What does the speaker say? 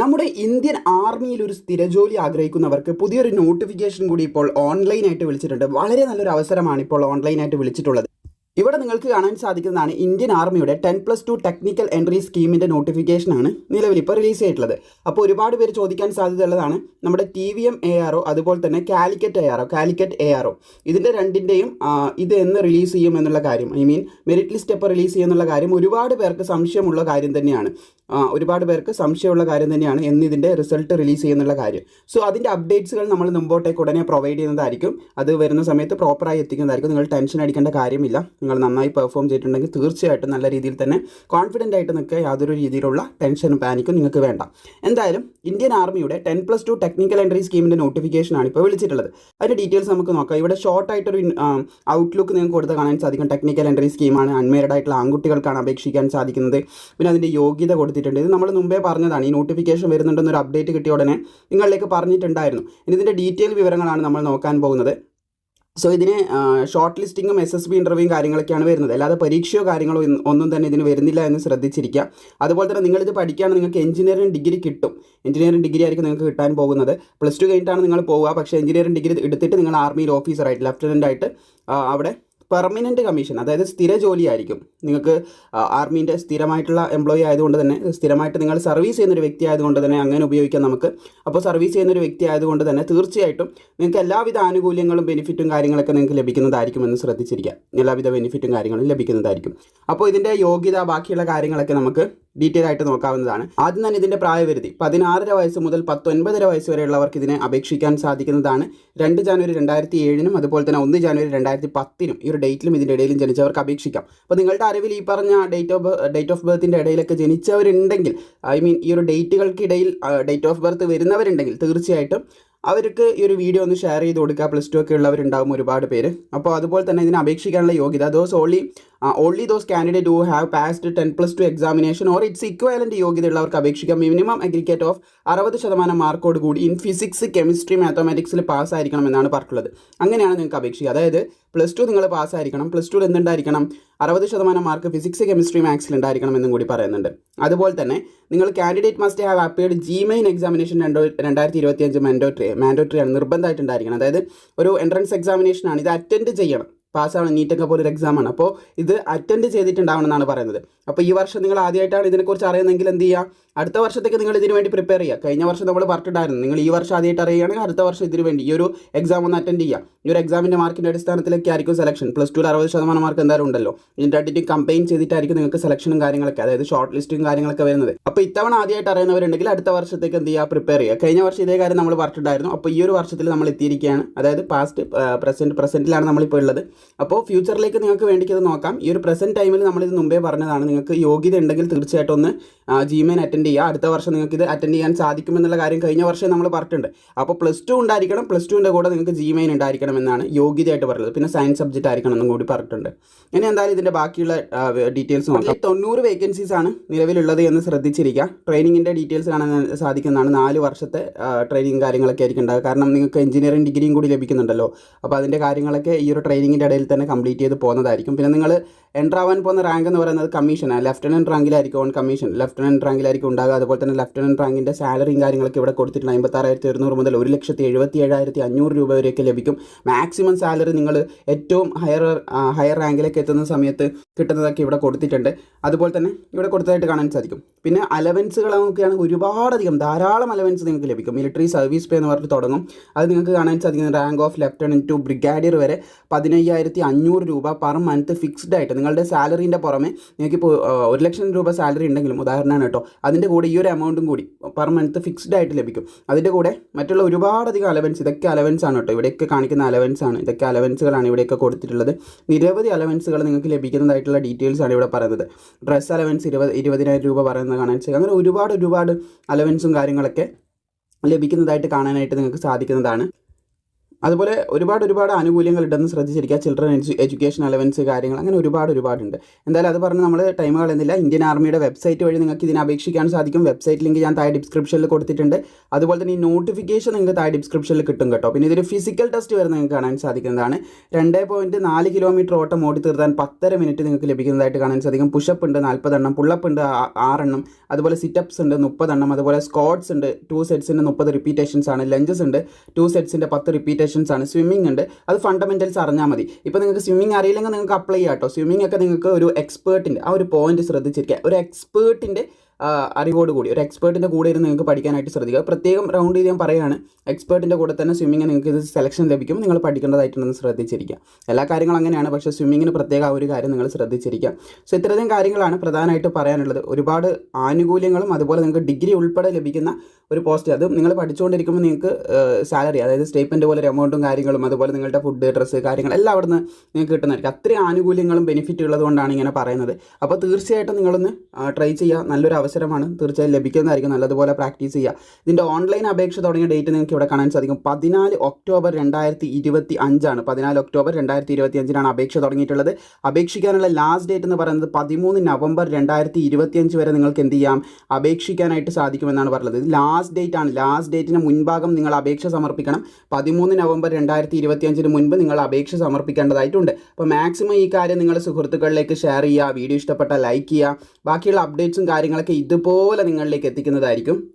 നമ്മുടെ ഇന്ത്യൻ ആർമിയിൽ ഒരു സ്ഥിരജോലി ആഗ്രഹിക്കുന്നവർക്ക് പുതിയൊരു നോട്ടിഫിക്കേഷൻ കൂടി ഇപ്പോൾ ഓൺലൈനായിട്ട് വിളിച്ചിട്ടുണ്ട്. വളരെ നല്ലൊരു അവസരമാണ് ഇപ്പോൾ ഓൺലൈനായിട്ട് വിളിച്ചിട്ടുള്ളത്. ഇവിടെ നിങ്ങൾക്ക് കാണാൻ സാധിക്കുന്നതാണ് ഇന്ത്യൻ ആർമിയുടെ ten plus two technical entry സ്കീമിന്റെ നോട്ടിഫിക്കേഷനാണ് നിലവിൽ ഇപ്പോൾ റിലീസ് ചെയ്തിട്ടുള്ളത്. അപ്പോൾ ഒരുപാട് പേര് ചോദിക്കാൻ സാധ്യതയുള്ളതാണ് നമ്മുടെ T V M A R അതുപോലെ തന്നെ Calicut A R Calicut A R ഇതിന്റെ രണ്ടിന്റെയും ഇത് എന്ന് റിലീസ് ചെയ്യും എന്നുള്ള കാര്യം ഐ മീൻ മെറിറ്റ് ലിസ്റ്റ് എപ്പോൾ റിലീസ് ചെയ്യുമെന്നുള്ള കാര്യം ഒരുപാട് പേർക്ക് സംശയമുള്ള കാര്യം തന്നെയാണ്. ഒരുപാട് പേർക്ക് സംശയമുള്ള കാര്യം തന്നെയാണ് എന്ന് ഇതിന്റെ റിസൾട്ട് റിലീസ് ചെയ്യുന്നുള്ള കാര്യം. സോ അതിന്റെ അപ്ഡേറ്റ്സുകൾ നമ്മൾ മുമ്പോട്ടേക്ക് ഉടനെ പ്രൊവൈഡ് ചെയ്യുന്നതായിരിക്കും. അത് വരുന്ന സമയത്ത് പ്രോപ്പറായി എത്തിക്കുന്നതായിരിക്കും. നിങ്ങൾ ടെൻഷൻ അടിക്കേണ്ട കാര്യമില്ല. നിങ്ങൾ നന്നായി പെർഫോം ചെയ്തിട്ടുണ്ടെങ്കിൽ തീർച്ചയായിട്ടും നല്ല രീതിയിൽ തന്നെ കോൺഫിഡന്റ് ആയിട്ട് നിൽക്കുക. യാതൊരു രീതിയിലുള്ള ടെൻഷനും പാനിക്കും നിങ്ങൾക്ക് വേണ്ട. എന്തായാലും ഇന്ത്യൻ ആർമിയുടെ ten plus two technical entry സ്കീമിന്റെ നോട്ടിഫിക്കേഷനാണ് ഇപ്പോൾ വിളിച്ചിട്ടുള്ളത്. അതിന്റെ ഡീറ്റെയിൽസ് നമുക്ക് നോക്കാം. ഇവിടെ ഷോർട്ട് ആയിട്ടൊരു ഔട്ട്ലുക്ക് നിങ്ങൾക്ക് കൊടുത്ത് കാണാൻ സാധിക്കും. ടെക്നിക്കൽ എൻട്രി സ്കീമാണ് അൺമേരിഡ് ആയിട്ടുള്ള ആൺകുട്ടികൾക്കാണ് അപേക്ഷിക്കാൻ സാധിക്കുന്നത്. പിന്നെ അതിന്റെ യോഗ്യത കൊടുത്തിട്ടുണ്ട്. ഇത് നമ്മൾ മുമ്പേ പറഞ്ഞതാണ്. ഈ നോട്ടിഫിക്കേഷൻ വരുന്നുണ്ടെന്നൊരു അപ്ഡേറ്റ് കിട്ടിയ ഉടനെ നിങ്ങളിലേക്ക് പറഞ്ഞിട്ടുണ്ടായിരുന്നു. ഇനി ഇതിന്റെ ഡീറ്റെയിൽ വിവരങ്ങളാണ് നമ്മൾ നോക്കാൻ പോകുന്നത്. സോ ഇതിന് ഷോർട്ട് ലിസ്റ്റിങ്ങും എസ് എസ് ബി ഇന്റർവ്യൂവും കാര്യങ്ങളൊക്കെയാണ് വരുന്നത്. അല്ലാതെ പരീക്ഷയോ കാര്യങ്ങളോ ഒന്നും തന്നെ ഇതിന് വരുന്നില്ല എന്ന് ശ്രദ്ധിച്ചിരിക്കുക. അതുപോലെ തന്നെ നിങ്ങളിത് പഠിക്കുകയാണ് നിങ്ങൾക്ക് എഞ്ചിനീയറിംഗ് ഡിഗ്രി കിട്ടും. എഞ്ചിനീയറിംഗ് ഡിഗ്രി ആയിരിക്കും നിങ്ങൾക്ക് കിട്ടാൻ പോകുന്നത്. പ്ലസ് ടു കഴിഞ്ഞിട്ടാണ് നിങ്ങൾ പോവുക. പക്ഷേ എഞ്ചിനീയറിംഗ് ഡിഗ്രി എടുത്തിട്ട് നിങ്ങൾ ആർമിയിൽ ഓഫീസറായിട്ട് ലെഫ്റ്റനന്റ് ആയിട്ട് അവിടെ പെർമനന്റ് കമ്മീഷൻ അതായത് സ്ഥിര ജോലിയായിരിക്കും. നിങ്ങൾക്ക് ആർമീന്റെ സ്ഥിരമായിട്ടുള്ള എംപ്ലോയി ആയതുകൊണ്ട് തന്നെ സ്ഥിരമായിട്ട് നിങ്ങൾ സർവീസ് ചെയ്യുന്നൊരു വ്യക്തി ആയതുകൊണ്ട് തന്നെ അങ്ങനെ ഉപയോഗിക്കാം നമുക്ക്. അപ്പോൾ സർവീസ് ചെയ്യുന്നൊരു വ്യക്തി ആയതുകൊണ്ട് തന്നെ തീർച്ചയായിട്ടും നിങ്ങൾക്ക് എല്ലാവിധ ആനുകൂല്യങ്ങളും ബെനിഫിറ്റും കാര്യങ്ങളൊക്കെ നിങ്ങൾക്ക് ലഭിക്കുന്നതായിരിക്കുമെന്ന് ശ്രദ്ധിച്ചിരിക്കുക. എല്ലാവിധ ബെനിഫിറ്റും കാര്യങ്ങളും ലഭിക്കുന്നതായിരിക്കും. അപ്പോൾ ഇതിന്റെ യോഗ്യത ബാക്കിയുള്ള കാര്യങ്ങളൊക്കെ നമുക്ക് ഡീറ്റെയിൽ ആയിട്ട് നോക്കാവുന്നതാണ്. ആദ്യം തന്നെ ഇതിന്റെ പ്രായപരിധി പതിനാറര വയസ്സ് മുതൽ പത്തൊൻപതര വയസ്സ് വരെയുള്ളവർക്ക് ഇതിനെ അപേക്ഷിക്കാൻ സാധിക്കുന്നതാണ്. രണ്ട് ജനുവരി രണ്ടായിരത്തി ഏഴിനും അതുപോലെ തന്നെ ഒന്ന് ജനുവരി രണ്ടായിരത്തി പത്തിനും ഈ ഒരു ഡേറ്റിലും ഇതിന്റെ ഇടയിലും ജനിച്ചവർക്ക് അപേക്ഷിക്കാം. അപ്പോൾ നിങ്ങളുടെ അറിവിൽ ഈ പറഞ്ഞ ഡേറ്റ് ഓഫ് ഡേറ്റ് ഓഫ് ബർത്തിന്റെ ഇടയിലൊക്കെ ജനിച്ചവരുണ്ടെങ്കിൽ ഐ മീൻ ഈ ഒരു ഡേറ്റുകൾക്കിടയിൽ ഡേറ്റ് ഓഫ് ബർത്ത് വരുന്നവരുണ്ടെങ്കിൽ തീർച്ചയായിട്ടും അവർക്ക് ഈ ഒരു വീഡിയോ ഒന്ന് ഷെയർ ചെയ്ത് കൊടുക്കുക. പ്ലസ് ടു ഒക്കെ ഉള്ളവരുണ്ടാകും ഒരുപാട് പേര്. അപ്പോൾ അതുപോലെ തന്നെ ഇതിനെ അപേക്ഷിക്കാനുള്ള യോഗ്യത those only only those candidate who have passed ten plus two examination or its equivalent യോഗ്യതയുള്ളവർക്ക് അപേക്ഷിക്കാം. മിനിമം അഗ്രിഗേറ്റ് ഓഫ് അറുപത് ശതമാനം മാർക്കോട് കൂടി ഇൻ ഫിസിക്സ് കെമിസ്ട്രി മാത്തമാറ്റിക്സിൽ പാസ്സായിരിക്കണം എന്നാണ് പറഞ്ഞിട്ടുള്ളത്. അങ്ങനെയാണ് നിങ്ങൾക്ക് അപേക്ഷിക്കുക. അതായത് പ്ലസ് ടു നിങ്ങൾ പാസ്സായിരിക്കണം പ്ലസ് ടുവിൽ എന്തുണ്ടായിരിക്കണം? അറുപത് ശതമാനം മാർക്ക് ഫിസിക്സ് കെമിസ്ട്രി മാത്സിൽ ഉണ്ടായിരിക്കണം എന്നും കൂടി പറയുന്നുണ്ട്. അതുപോലെ തന്നെ നിങ്ങൾ candidate must have appeared JEE main examination രണ്ടോ രണ്ടായിരത്തി ഇരുപത്തിയഞ്ച് മാൻഡോട്ടറി മാൻഡോട്ടറി ആണ് നിർബന്ധമായിട്ടുണ്ടായിരിക്കണം അതായത് ഒരു എൻട്രൻസ് എക്സാമിനേഷൻ ആണ്. ഇത് അറ്റൻഡ് ചെയ്യണം. പാസ്സാവണം നീറ്റൊക്കെ പോലെ ഒരു എക്സാമാണ് അപ്പോൾ ഇത് അറ്റൻഡ് ചെയ്തിട്ടുണ്ടാവണം എന്നാണ് പറയുന്നത്. അപ്പോൾ ഈ വർഷം നിങ്ങൾ ആദ്യമായിട്ടാണ് ഇതിനെക്കുറിച്ച് അറിയുന്നതെങ്കിൽ എന്ത് ചെയ്യുക അടുത്ത വർഷത്തേക്ക് നിങ്ങൾ ഇതിനു വേണ്ടി പ്രിപ്പയർ ചെയ്യുക. കഴിഞ്ഞ വർഷം നമ്മൾ പറഞ്ഞിട്ടുണ്ടായിരുന്നു നിങ്ങൾ ഈ വർഷം ആദ്യമായിട്ട് അറിയുകയാണെങ്കിൽ അടുത്ത വർഷം ഇതിന് വേണ്ടി ഈ ഒരു എക്സാം ഒന്ന് അറ്റൻഡ് ചെയ്യുക. ഈ ഒരു എക്സാമിന്റെ മാർക്കിന്റെ അടിസ്ഥാനത്തിലേക്ക് ആയിരിക്കും സെലക്ഷൻ പ്ലസ് ടു അറുപത് ശതമാനം മാർക്ക് എന്തായാലും ഉണ്ടല്ലോ. ഇതിന്റെ അടിയിട്ട് കമ്പയിൻ ചെയ്തിട്ടായിരിക്കും നിങ്ങൾക്ക് സെലക്ഷനും കാര്യങ്ങളൊക്കെ അതായത് ഷോർട്ട് ലിസ്റ്റും കാര്യങ്ങളൊക്കെ വരുന്നത്. അപ്പോൾ ഇത്തവണ ആദ്യമായിട്ട് അറിയുന്നവരുണ്ടെങ്കിൽ അടുത്ത വർഷത്തേക്ക് എന്ത് ചെയ്യുക? പ്രിപ്പയർ ചെയ്യുക. കഴിഞ്ഞ വർഷം ഇതേ കാര്യം നമ്മൾ പറഞ്ഞിട്ടുണ്ടായിരുന്നു. അപ്പോൾ ഈ ഒരു വർഷത്തിൽ നമ്മൾ എത്തിയിരിക്കുകയാണ്. അതായത് പാസ്റ്റ് പ്രസന്റ് പ്രസന്റിലാണ് നമ്മളിപ്പോൾ ഉള്ളത്. അപ്പോൾ ഫ്യൂച്ചറിലേക്ക് നിങ്ങൾക്ക് വേണ്ടിക്കത് നോക്കാം. ഈ ഒരു പ്രസന്റ് ടൈമിൽ നമ്മളിത് മുമ്പേ പറഞ്ഞതാണ്. നിങ്ങൾക്ക് യോഗ്യത ഉണ്ടെങ്കിൽ തീർച്ചയായിട്ടും ഒന്ന് ജിമെയിൽ അറ്റൻഡ് ചെയ്യുക. അടുത്ത വർഷം നിങ്ങൾക്ക് ഇത് അറ്റൻഡ് ചെയ്യാൻ സാധിക്കുമെന്നുള്ള കാര്യം കഴിഞ്ഞ വർഷം നമ്മൾ പറഞ്ഞിട്ടുണ്ട്. അപ്പോൾ പ്ലസ് ടു ഉണ്ടായിരിക്കണം. പ്ലസ് ടുവിന്റെ കൂടെ നിങ്ങൾക്ക് ജിമെയിൻ ഉണ്ടായിരിക്കണം എന്നാണ് യോഗ്യതയായിട്ട് പറയുന്നത്. പിന്നെ സയൻസ് സബ്ജക്റ്റ് ആയിരിക്കണം എന്നും കൂടി പറഞ്ഞിട്ടുണ്ട്. ഇനി എന്തായാലും ഇതിന്റെ ബാക്കിയുള്ള ഡീറ്റെയിൽസ് നോക്കാം. തൊണ്ണൂറ് വേക്കൻസീസ് ആണ് നിലവിലുള്ളത് എന്ന് ശ്രദ്ധിച്ചിരിക്കുക. ട്രെയിനിങ്ങിന്റെ ഡീറ്റെയിൽസ് കാണാൻ സാധിക്കുന്നതാണ് നാല് വർഷത്തെ ട്രെയിനിങ് കാര്യങ്ങളൊക്കെ ആയിരിക്കും ഉണ്ടാകുക കാരണം നിങ്ങൾക്ക് എഞ്ചിനീയറിംഗ് ഡിഗ്രിയും കൂടി ലഭിക്കുന്നുണ്ടല്ലോ. അപ്പോൾ അതിന്റെ കാര്യങ്ങളൊക്കെ ഈ ഒരു ട്രെയിനിങ്ങിന്റെ ഇടയിൽ തന്നെ കംപ്ലീറ്റ് ചെയ്ത് പോകുന്നതായിരിക്കും. പിന്നെ നിങ്ങൾ എന്റർ ആവാൻ പോകുന്ന റാങ്ക് എന്ന് പറയുന്നത് കമ്മീഷനാണ് ലെഫ്റ്റനന്റ് റാങ്കിലായിരിക്കും ഓൺ കമ്മീഷൻ ലെഫ്റ്റനന്റ് റാങ്കിലായിരിക്കും ഉണ്ടാകുക. അതുപോലെ തന്നെ ലഫ്റ്റനന്റ് റാങ്കിന്റെ സാലറിയും കാര്യങ്ങളൊക്കെ ഇവിടെ കൊടുത്തിട്ടുണ്ട്. അമ്പത്താറായിരത്തി ഒരുന്നൂറ് മുതൽ ഒരു ലക്ഷത്തി എഴുപത്തി ഏഴായിരത്തി അഞ്ഞൂറ് രൂപ വരെയൊക്കെ ലഭിക്കും. മാക്സിമം സാലറി നിങ്ങൾ ഏറ്റവും ഹയർ ഹയർ റാങ്കിലേക്ക് എത്തുന്ന സമയത്ത് കിട്ടുന്നതൊക്കെ ഇവിടെ കൊടുത്തിട്ടുണ്ട്. അതുപോലെ തന്നെ ഇവിടെ കൊടുത്തതായിട്ട് കാണാൻ സാധിക്കും. പിന്നെ അലവൻസുകൾ നോക്കുകയാണെങ്കിൽ ഒരുപാടധികം ധാരാളം അലവൻസ് നിങ്ങൾക്ക് ലഭിക്കും. മിലിറ്ററി സർവീസ് പേ എന്ന് പറഞ്ഞിട്ട് തുടങ്ങും. അത് നിങ്ങൾക്ക് കാണാൻ സാധിക്കും rank of lieutenant to brigadier വരെ പതിനയ്യായിരത്തി അഞ്ഞൂറ് രൂപ പെർ മന്ത് ഫിക്സ്ഡ് ആയിട്ട് നിങ്ങളുടെ സാലറീന്റെ പുറമെ നിങ്ങൾക്ക് ഇപ്പോൾ ഒരു ലക്ഷം രൂപ സാലറി ഉണ്ടെങ്കിലും ഉദാഹരണമാണ് കേട്ടോ അതിന്റെ കൂടെ ഈ ഒരു എമൗണ്ടും കൂടി പെർ മന്ത് ഫിക്സ്ഡ് ആയിട്ട് ലഭിക്കും. അതിന്റെ കൂടെ മറ്റുള്ള ഒരുപാടധികം അലവൻസ് ഇതൊക്കെ അലവൻസ് ആണ് കേട്ടോ. ഇവിടെയൊക്കെ കാണിക്കുന്ന അലവൻസ് ആണ്. ഇതൊക്കെ അലവൻസുകളാണ് ഇവിടെയൊക്കെ കൊടുത്തിട്ടുള്ളത്. നിരവധി അലവൻസുകൾ നിങ്ങൾക്ക് ലഭിക്കുന്നതായിട്ടുള്ള ഡീറ്റെയിൽസ് ആണ് ഇവിടെ പറയുന്നത്. ഡ്രസ് അലവൻസ് ഇരുപത് ഇരുപതിനായിരം രൂപ പറയുന്നത് കാണാൻ അങ്ങനെ ഒരുപാട് ഒരുപാട് അലവൻസും കാര്യങ്ങളൊക്കെ ലഭിക്കുന്നതായിട്ട് കാണാനായിട്ട് നിങ്ങൾക്ക് സാധിക്കുന്നതാണ്. അതുപോലെ ഒരുപാട് ഒരുപാട് ആനുകൂല്യങ്ങൾ ഉണ്ടെന്ന് ശ്രദ്ധിച്ചിരിക്കുക. ചിൽഡ്രൻ എഡ്യു എഡ്യൂക്കേഷൻ അലവൻസ് കാര്യങ്ങൾ അങ്ങനെ ഒരുപാട് ഒരുപാടുണ്ട്. എന്തായാലും അത് പറഞ്ഞ് നമ്മൾ ടൈം കളയുന്നില്ല. ഇന്ത്യൻ ആർമിയുടെ വെബ്സൈറ്റ് വഴി നിങ്ങൾക്ക് ഇതിനെ അപേക്ഷിക്കാൻ സാധിക്കും. വെബ്സൈറ്റ് ലിങ്ക് ഞാൻ താഴെ ഡിസ്ക്രിപ്ഷനിൽ കൊടുത്തിട്ടുണ്ട്. അതുപോലെ തന്നെ ഈ നോട്ടിഫിക്കേഷൻ നിങ്ങൾക്ക് താഴെ ഡിസ്ക്രിപ്ഷനിൽ കിട്ടും കേട്ടോ. പിന്നെ ഇതൊരു ഫിസിക്കൽ ടെസ്റ്റ് വരെ നിങ്ങൾക്ക് കാണാൻ സാധിക്കുന്നതാണ്. രണ്ട് പോയിന്റ് നാല് കിലോമീറ്റർ ഓട്ടം ഓടി തീർത്താൻ പത്തര മിനിറ്റ് നിങ്ങൾക്ക് ലഭിക്കുന്നതായിട്ട് കാണാൻ സാധിക്കും. പുഷപ്പ് ഉണ്ട് നാൽപ്പതെണ്ണം പുള്ളപ്പ് ഉണ്ട് ആറെണ്ണം അതുപോലെ സിറ്റപ്സ് ഉണ്ട് മുപ്പതെണ്ണം അതുപോലെ സ്കോട്ട്സ് ഉണ്ട്. ടു സെറ്റ്സിന്റെ മുപ്പത് റിപ്പീറ്റേഷൻസ് ആണ്. ലഞ്ചസ് ഉണ്ട്. ടു സെറ്റ്സിന്റെ പത്ത് റിപ്പീറ്റേഷൻസ് ആണ്. സ്വിമ്മിംഗ് ഉണ്ട്. അത് ഫണ്ടമെന്റൽസ് അറിഞ്ഞാൽ മതി. ഇപ്പോൾ നിങ്ങൾക്ക് സ്വിമ്മിംഗ് അറിയില്ലെങ്കിൽ നിങ്ങൾക്ക് അപ്ലൈ ചെയ്യാം കേട്ടോ സ്വിമ്മിംഗ് ഒക്കെ നിങ്ങൾക്ക് ഒരു എക്സ്പേർട്ടിന്റെ ആ ഒരു പോയിന്റ് ശ്രദ്ധിച്ചിരിക്കുക. ഒരു എക്സ്പേർട്ടിന്റെ അറിവോട് കൂടി ഒരു എക്സ്പേർട്ടിന്റെ കൂടെ ഇരുന്ന് നിങ്ങൾക്ക് പഠിക്കാനായിട്ട് ശ്രദ്ധിക്കുക. പ്രത്യേകം റൗണ്ട് ഞാൻ പറയുകയാണ്. എക്സ്പേർട്ടിന്റെ കൂടെ തന്നെ സ്വിമ്മിങ് നിങ്ങൾക്ക് ഇത് സെലക്ഷൻ ലഭിക്കും. നിങ്ങൾ പഠിക്കേണ്ടതായിട്ടുണ്ടെന്ന് ശ്രദ്ധിച്ചിരിക്കുക. എല്ലാ കാര്യങ്ങളും അങ്ങനെയാണ്. പക്ഷേ സ്വിമ്മിങ്ങിന് പ്രത്യേക ആ ഒരു കാര്യം നിങ്ങൾ ശ്രദ്ധിച്ചിരിക്കുക. സോ ഇത്രയധികം കാര്യങ്ങളാണ് പ്രധാനമായിട്ട് പറയാനുള്ളത്. ഒരുപാട് ആനുകൂല്യങ്ങളും അതുപോലെ നിങ്ങൾക്ക് ഡിഗ്രി ഉൾപ്പെടെ ലഭിക്കുന്ന ഒരു പോസ്റ്റ് അത് നിങ്ങൾ പഠിച്ചുകൊണ്ടിരിക്കുമ്പോൾ നിങ്ങൾക്ക് സാലറി അതായത് സ്റ്റേറ്റ്മെന്റ് പോലെ ഒരു എമൗണ്ടും കാര്യങ്ങളും അതുപോലെ നിങ്ങളുടെ ഫുഡ് ഡ്രസ്സ് കാര്യങ്ങൾ എല്ലാം അവിടെ നിന്ന് നിങ്ങൾക്ക് കിട്ടുന്നതായിരിക്കും. അത്രയും ആനുകൂല്യങ്ങളും ബെനിഫിറ്റ് ഉള്ളതുകൊണ്ടാണ് ഇങ്ങനെ പറയുന്നത്. അപ്പോൾ തീർച്ചയായിട്ടും നിങ്ങളൊന്ന് ട്രൈ ചെയ്യുക. നല്ലൊരു അവസരമാണ്. തീർച്ചയായും ലഭിക്കുന്നതായിരിക്കും. നല്ലതുപോലെ പ്രാക്ടീസ് ചെയ്യുക. ഇതിന്റെ ഓൺലൈൻ അപേക്ഷ തുടങ്ങിയ ഡേറ്റ് നിങ്ങൾക്ക് ഇവിടെ കാണാൻ സാധിക്കും. പതിനാല് ഒക്ടോബർ രണ്ടായിരത്തി ഇരുപത്തി അഞ്ചാണ് പതിനാല് ഒക്ടോബർ രണ്ടായിരത്തി ഇരുപത്തി അഞ്ചിനാണ് അപേക്ഷ തുടങ്ങിയിട്ടുള്ളത്. അപേക്ഷിക്കാനുള്ള ലാസ്റ്റ് ഡേറ്റ് എന്ന് പറയുന്നത് പതിമൂന്ന് നവംബർ രണ്ടായിരത്തി ഇരുപത്തിയഞ്ച് വരെ നിങ്ങൾക്ക് എന്ത് ചെയ്യാം? അപേക്ഷിക്കാനായിട്ട് സാധിക്കുമെന്നാണ് പറഞ്ഞത്. ഇത് ലാസ്റ്റ് ഡേറ്റ് ആണ്. ലാസ്റ്റ് ഡേറ്റിന് മുൻഭാഗം നിങ്ങൾ അപേക്ഷ സമർപ്പിക്കണം. പതിമൂന്ന് നവംബർ രണ്ടായിരത്തി ഇരുപത്തിയഞ്ചിന് മുൻപ് നിങ്ങൾ അപേക്ഷ സമർപ്പിക്കേണ്ടതായിട്ടുണ്ട്. അപ്പോൾ മാക്സിമം ഈ കാര്യം നിങ്ങളുടെ സുഹൃത്തുക്കളിലേക്ക് ഷെയർ ചെയ്യുക. വീഡിയോ ഇഷ്ടപ്പെട്ട ലൈക്ക് ചെയ്യുക. ബാക്കിയുള്ള അപ്ഡേറ്റ്സും കാര്യങ്ങളൊക്കെ ഇതുപോലെ നിങ്ങളിലേക്ക് എത്തിക്കുന്നതായിരിക്കും.